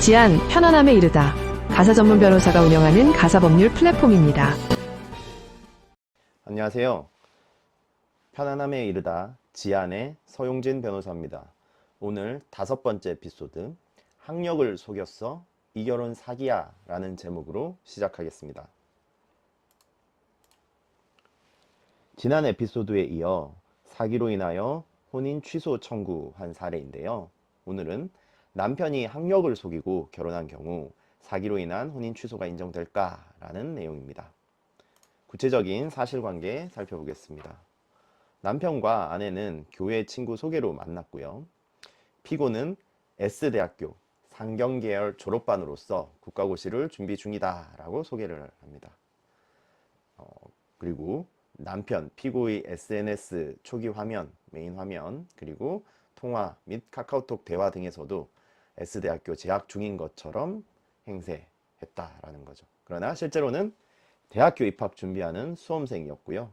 지안 편안함에 이르다. 가사 전문 변호사가 운영하는 가사 법률 플랫폼입니다. 안녕하세요. 편안함에 이르다 지안의 서용진 변호사입니다. 오늘 다섯 번째 에피소드 학력을 속였어 이 결혼 사기야 라는 제목으로 시작하겠습니다. 지난 에피소드에 이어 사기로 인하여 혼인 취소 청구한 사례인데요. 오늘은 남편이 학력을 속이고 결혼한 경우 사기로 인한 혼인 취소가 인정될까라는 내용입니다. 구체적인 사실관계 살펴보겠습니다. 남편과 아내는 교회 친구 소개로 만났고요. 피고는 S대학교 상경계열 졸업반으로서 국가고시를 준비 중이다라고 소개를 합니다. 어, 그리고 남편 피고의 SNS 초기 화면, 메인 화면, 그리고 통화 및 카카오톡 대화 등에서도 S대학교 재학 중인 것처럼 행세했다라는 거죠. 그러나 실제로는 대학교 입학 준비하는 수험생이었고요.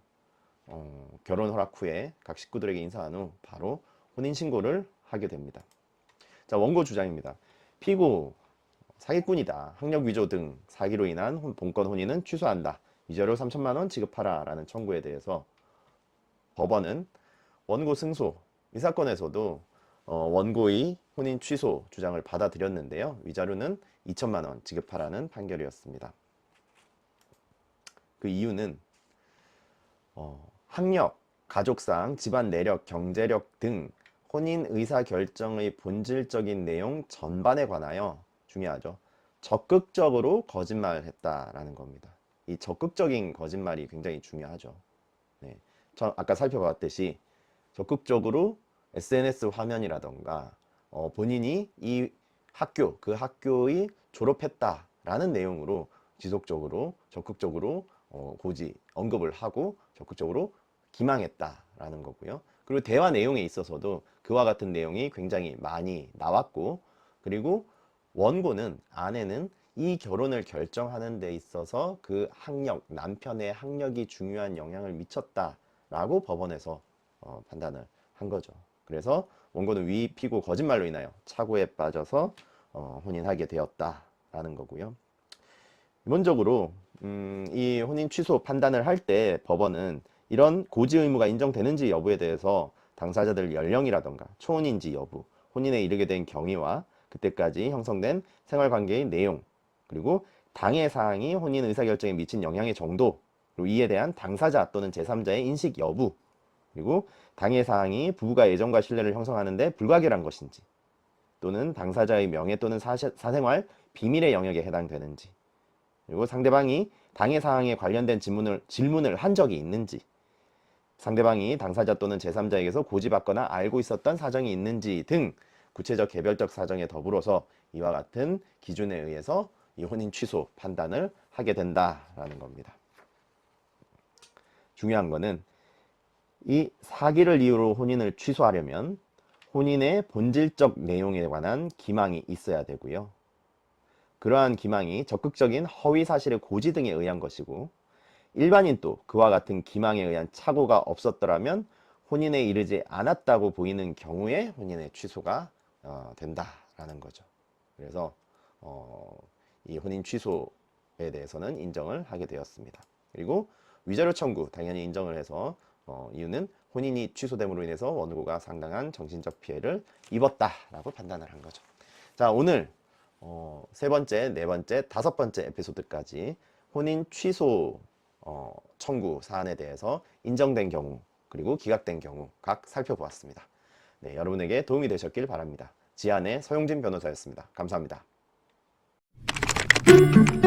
어, 결혼 허락 후에 각 식구들에게 인사한 후 바로 혼인 신고를 하게 됩니다. 자, 원고 주장입니다. 피고 사기꾼이다. 학력 위조 등 사기로 인한 혼- 본건 혼인은 취소한다. 위자료 3천만 원 지급하라라는 청구에 대해서 법원은 원고 승소 이 사건에서도 어, 원고의 혼인 취소 주장을 받아들였는데요. 위자료는 2천만 원 지급하라는 판결이었습니다. 그 이유는 어, 학력, 가족상, 집안 내력, 경제력 등 혼인 의사 결정의 본질적인 내용 전반에 관하여 중요하죠. 적극적으로 거짓말했다라는 겁니다. 이 적극적인 거짓말이 굉장히 중요하죠. 네. 저 아까 살펴봤듯이 적극적으로 SNS 화면이라던가 어, 본인이 이 학교 그 학교의 졸업했다라는 내용으로 지속적으로 적극적으로 어, 고지 언급을 하고 적극적으로 기망했다라는 거고요. 그리고 대화 내용에 있어서도 그와 같은 내용이 굉장히 많이 나왔고 그리고 원고는 아내는 이 결혼을 결정하는 데 있어서 그 학력 남편의 학력이 중요한 영향을 미쳤다라고 법원에서 어, 판단을 한 거죠. 그래서 원고는 위 피고 거짓말로 인하여 착오에 빠져서 어, 혼인하게 되었다라는 거고요. 기본적으로 음, 이 혼인 취소 판단을 할 때 법원은 이런 고지 의무가 인정되는지 여부에 대해서 당사자들 연령이라던가 초혼인지 여부, 혼인에 이르게 된 경위와 그때까지 형성된 생활관계의 내용, 그리고 당해 사항이 혼인 의사결정에 미친 영향의 정도, 그리고 이에 대한 당사자 또는 제3자의 인식 여부, 그리고 당해 사항이 부부가 애정과 신뢰를 형성하는데 불가결한 것인지, 또는 당사자의 명예 또는 사시, 사생활 비밀의 영역에 해당되는지, 그리고 상대방이 당해 사항에 관련된 질문을, 질문을 한 적이 있는지, 상대방이 당사자 또는 제3자에게서 고지받거나 알고 있었던 사정이 있는지 등 구체적 개별적 사정에 더불어서 이와 같은 기준에 의해서 이 혼인 취소 판단을 하게 된다라는 겁니다. 중요한 거는 이 사기를 이유로 혼인을 취소하려면 혼인의 본질적 내용에 관한 기망이 있어야 되고요. 그러한 기망이 적극적인 허위 사실의 고지 등에 의한 것이고 일반인 또 그와 같은 기망에 의한 착오가 없었더라면 혼인에 이르지 않았다고 보이는 경우에 혼인의 취소가 어, 된다라는 거죠. 그래서 어, 이 혼인 취소에 대해서는 인정을 하게 되었습니다. 그리고 위자료 청구 당연히 인정을 해서 어, 이유는 혼인이 취소됨으로 인해서 원고가 상당한 정신적 피해를 입었다라고 판단을 한 거죠. 자 오늘 어, 세 번째, 네 번째, 다섯 번째 에피소드까지 혼인 취소 어, 청구 사안에 대해서 인정된 경우 그리고 기각된 경우 각 살펴보았습니다. 네, 여러분에게 도움이 되셨길 바랍니다. 지안의 서용진 변호사였습니다. 감사합니다. Thank you.